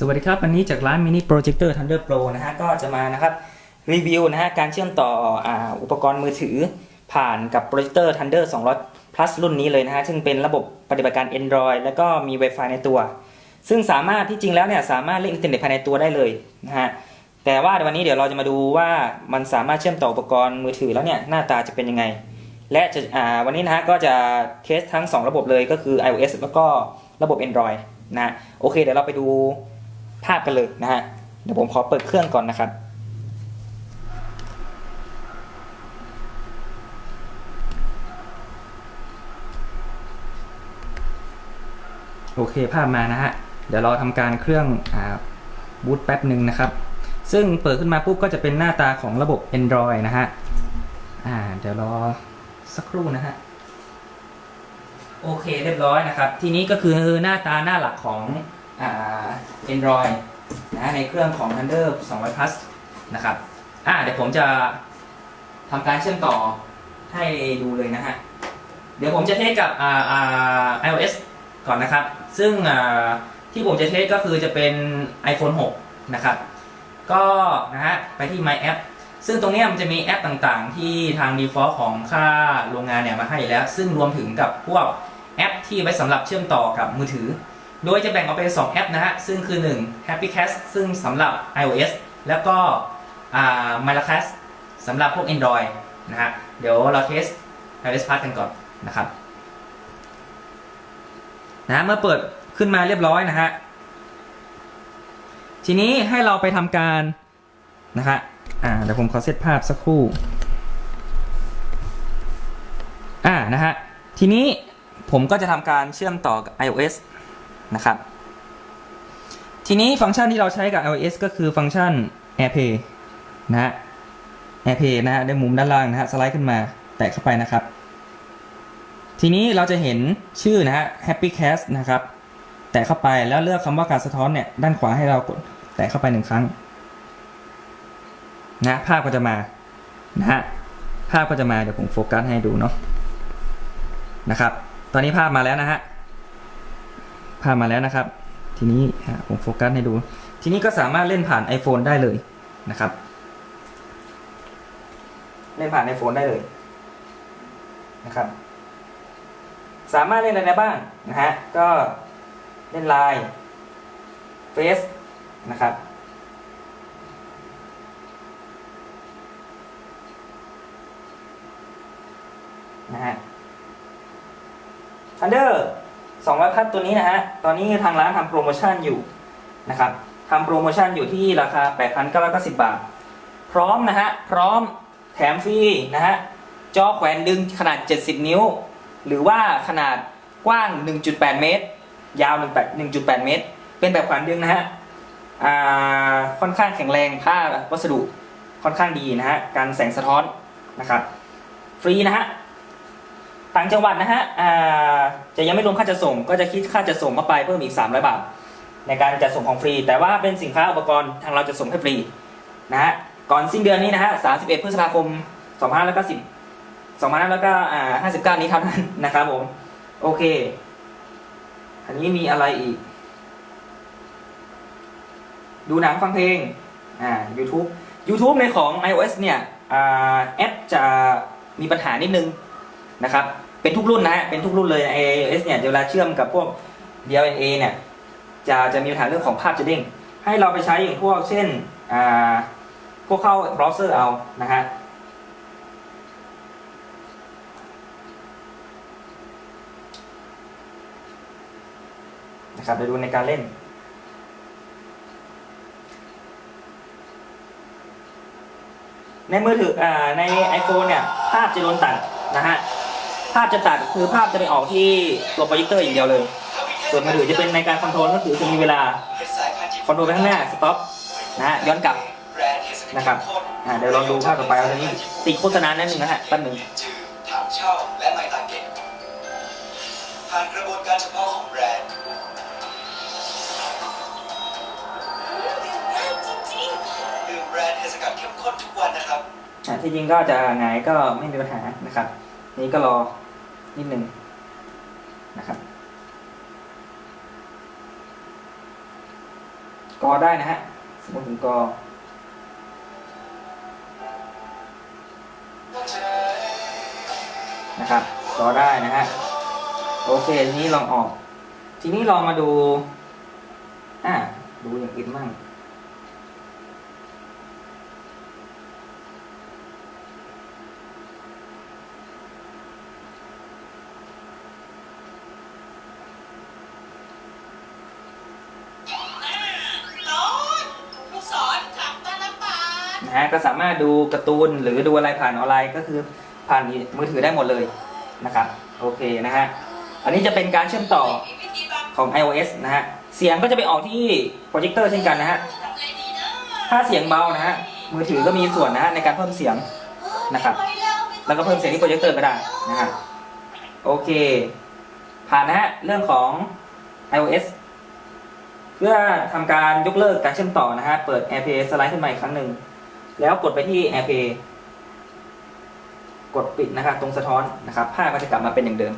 สวัสดีครับ วันนี้จากร้าน Mini Projector Thunder Pro นะฮะก็จะมานะครับรีวิวนะฮะการเชื่อมต่อออุปกรณ์มือถือ ผ่านกับ Projector Thunder 200 plus รุ่นนี้เลยนะฮะซึ่งเป็นระบบปฏิบัติการ Android แล้วก็มี Wi-Fi ในตัว ซึ่งสามารถที่จริงแล้วเนี่ยสามารถเล่นอินเทอร์เน็ตภายในตัวได้เลยนะฮะแต่ว่าวันนี้เดี๋ยวเราจะมาดูว่ามันสามารถเชื่อมต่ออุปกรณ์มือถือแล้วเนี่ยหน้าตาจะเป็นยังไง และจะวันนี้นะฮะก็จะเทสทั้ง 2 ระบบเลยก็คือ iOS แล้วก็ระบบ Android นะโอเคเดี๋ยวเราไปดู ภาพกันเลยนะฮะ เดี๋ยวผมขอเปิดเครื่องก่อนนะครับ โอเคภาพมานะฮะ เดี๋ยวเราทำการเครื่องอบูตแป๊บหนึ่งนะครับ ซึ่งเปิดขึ้นมาปุ๊บก็จะเป็นหน้าตาของระบบ Android นะฮะเดี๋ยวรอสักครู่นะฮะโอเคเรียบร้อยนะครับ ทีนี้ก็คือหน้าตาหน้าหลักของ Android นะในเครื่องของ Thunder 200 plus นะครับอ่าเดี๋ยวผมจะทำการเชื่อมต่อให้ดูเลยนะฮะ เดี๋ยวผมจะเทสกับอ่าอ่า iOS ก่อนนะครับ ซึ่งอ่าที่ผมจะเทสก็คือจะเป็น iPhone 6 นะครับ ก็นะฮะไปที่ My App ซึ่งตรงนี้มันจะมีแอปต่างๆ ที่ทาง default ของค่าโรงงานเนี่ยมาให้แล้ว ซึ่งรวมถึงกับพวกแอปที่ไว้สำหรับเชื่อมต่อกับมือถือ โดยจะแบ่งออกเป็น 2 แอปนะฮะ ซึ่งคือ 1 Happy Cast ซึ่งสำหรับ iOS แล้วก็ m y l a c a s t สำหรับพวก Android นะฮะ เดี๋ยวเราเทส iOS Part กันก่อนนะครับนะเมื่อเปิดขึ้นมาเรียบร้อยนะฮะ ทีนี้ให้เราไปทำการนะฮะอ่าเดี๋ยวผมขอเซตภาพสักครู่อ่านะฮะ ทีนี้ผมก็จะทำการเชื่อมต่อกับ iOS นะครับ ทีนี้ฟังก์ชันที่เราใช้กับ iOS ก็คือฟังก์ชัน AirPlay นะฮะ AirPlay นะฮะในมุมด้านล่างนะฮะสไลด์ขึ้นมาแตะเข้าไปนะครับ ทีนี้เราจะเห็นชื่อนะฮะ Happy Cast นะครับ แตะเข้าไปแล้วเลือกคำว่าการสะท้อนเนี่ยด้านขวาให้เรากดแตะเข้าไปหนึ่งครั้งนะภาพก็จะมานะฮะภาพก็จะมาเดี๋ยวผมโฟกัสให้ดูเนาะนะครับ ตอนนี้ภาพมาแล้วนะฮะาพมาแล้วนะครับ ทีนี้ผมโฟกัสให้ดู ทีนี้ก็สามารถเล่นผ่าน iPhone ได้เลยนะครับ เล่นผ่าน iPhone ได้เลยนะครับ สามารถเล่นอะไรได้บ้างนะฮะก็เล่นไลน์เฟซนะครับนะฮะ Thunder 200พัทตัวนี้นะฮะ ตอนนี้ทางร้านทำโปรโมชั่นอยู่นะครับทำโปรโมชั่นอยู่ที่ราคา 8,990 บาท พร้อมนะฮะ พร้อมแถมฟรีนะฮะ จอแขวนดึงขนาด 70 นิ้ว หรือว่าขนาดกว้าง 1.8 เมตร ยาว 1.8 เมตร เป็นแบบแขวนดึงนะฮะอ่าค่อนข้างแข็งแรงผ้าวัสดุค่อนข้างดีนะฮะ การแสงสะท้อนนะครับ ฟรีนะฮะ ต่างจังหวัดนะฮะจะยังไม่รวมค่าจัดส่ง ก็จะคิดค่าจัดส่งเข้าไปเพิ่มอีก 300 บาท ในการจัดส่งของฟรี แต่ว่าเป็นสินค้าอุปกรณ์ทางเราจะส่งให้ฟรีนะฮะก่อนสิ้นเดือนนี้นะฮะ 31 พฤษภาคม 2590 2559 นี้เท่านั้นนะครับผม โอเค อันนี้มีอะไรอีก ดูหนังฟังเพลง อ่า YouTube YouTube ในของ iOS เนี่ยอ่าแอปจะมีปัญหานิดนึงนะครับ เป็นทุกรุ่นนะฮะเป็นทุกรุ่นเลย iOS เนี่ยเวลาเชื่อมกับพวก DLNA เนี่ยจะจะมีปัญหาเรื่องของภาพจะเด้งให้เราไปใช้อย่างพวกเช่นอ่าพวกเข้าเบราว์เซอร์เอานะฮะนะครับเดี๋ยวดูในการเล่นในมือถืออ่าใน iPhone เนี่ย ภาพจะโดนตัดนะฮะาพจะตัดคือภาพจะไปออกที่ตัวโปรเจคเตอร์อย่างเดียวเลย ส่วนมือถือจะเป็นในการคอนโทรลก็คือจะมีเวลาคอนโทรลไปข้างหน้าสต็อปนะฮะย้อนกลับนะครับอ่าเดี๋ยวลองดูภาพต่อไปเอาตอนนี้ติดโฆษณาแน่นหนึ่งนะฮะแป๊บหนึ่งจือถามเช่าและไมตาเก็ตผ่านกระบวนการเฉพาะของแบรนด์ดื่มแบรนด์เทศกาลเข้มข้นทุกวันนะครับอ่าที่จริงก็จะหงายก็ไม่มีปัญหานะครับ นี่ก็รอ นิดหนึ่งนะครับกอได้นะฮะสมมติผมกอนะครับกอได้นะฮะโอเคทีนี้ลองออก ทีนี้ลองมาดูอ่าดูอย่างอื่นมั่ง นะฮะก็สามารถดูการ์ตูนหรือดูอะไรผ่านออนไลน์ก็คือผ่านมือถือได้หมดเลยนะครับโอเคนะฮะอันนี้จะเป็นการเชื่อมต่อของ iOS นะฮะเสียงก็จะไปออกที่โปรเจคเตอร์เช่นกันนะฮะถ้าเสียงเบานะฮะมือถือก็มีส่วนนะฮะในการเพิ่มเสียงนะครับแล้วก็เพิ่มเสียงที่โปรเจคเตอร์ก็ได้นะฮะโอเค ผ่านนะฮะเรื่องของ iOS เพื่อทำการยกเลิกการเชื่อมต่อนะฮะ เปิด AirPlay สไลด์ขึ้นมาอีกครั้งหนึ่ง แล้วกดไปที่ AirPlay กดปิดนะครับตรงสะท้อนนะครับภาพก็จะกลับมาเป็นอย่างเดิม